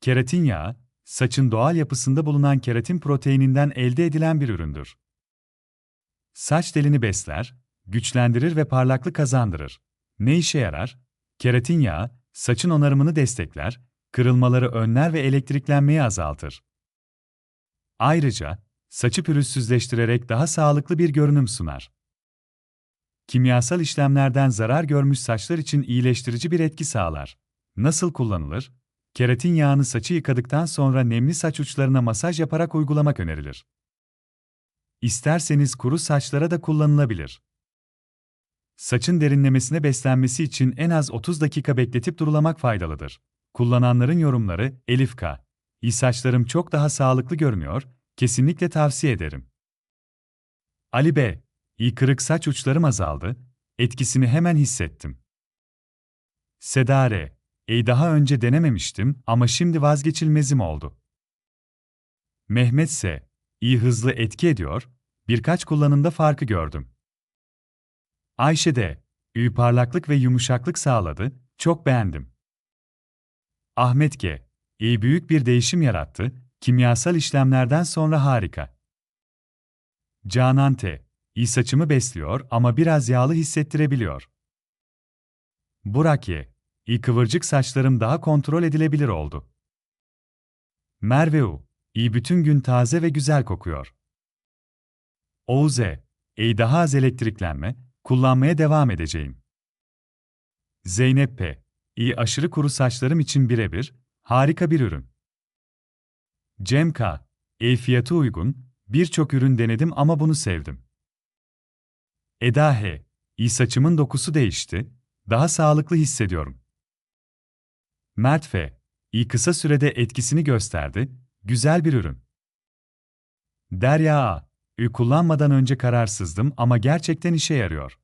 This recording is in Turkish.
Keratin yağı, saçın doğal yapısında bulunan keratin proteininden elde edilen bir üründür. Saç telini besler, güçlendirir ve parlaklık kazandırır. Ne işe yarar? Keratin yağı, saçın onarımını destekler, kırılmaları önler ve elektriklenmeyi azaltır. Ayrıca, saçı pürüzsüzleştirerek daha sağlıklı bir görünüm sunar. Kimyasal işlemlerden zarar görmüş saçlar için iyileştirici bir etki sağlar. Nasıl kullanılır? Keratin yağını saçı yıkadıktan sonra nemli saç uçlarına masaj yaparak uygulamak önerilir. İsterseniz kuru saçlara da kullanılabilir. Saçın derinlemesine beslenmesi için en az 30 dakika bekletip durulamak faydalıdır. Kullananların yorumları, Elif K. İyi saçlarım çok daha sağlıklı görünüyor, kesinlikle tavsiye ederim. Ali B. İyi kırık saç uçlarım azaldı, etkisini hemen hissettim. Seda R. Ey daha önce denememiştim ama şimdi vazgeçilmezim oldu. Mehmet S. İyi hızlı etki ediyor, birkaç kullanımda farkı gördüm. Ayşe de, iyi parlaklık ve yumuşaklık sağladı, çok beğendim. Ahmet G. İyi büyük bir değişim yarattı, kimyasal işlemlerden sonra harika. Canan T. İyi saçımı besliyor ama biraz yağlı hissettirebiliyor. Burak Y. İyi kıvırcık saçlarım daha kontrol edilebilir oldu. Merve U. İyi bütün gün taze ve güzel kokuyor. Oğuz E. İyi daha az elektriklenme, kullanmaya devam edeceğim. Zeynep P. İyi aşırı kuru saçlarım için birebir, harika bir ürün. Cem K. İyi fiyatı uygun, birçok ürün denedim ama bunu sevdim. Eda H. İyi saçımın dokusu değişti, daha sağlıklı hissediyorum. Mert F. İyi kısa sürede etkisini gösterdi, güzel bir ürün. Derya A. Ü kullanmadan önce kararsızdım ama gerçekten işe yarıyor.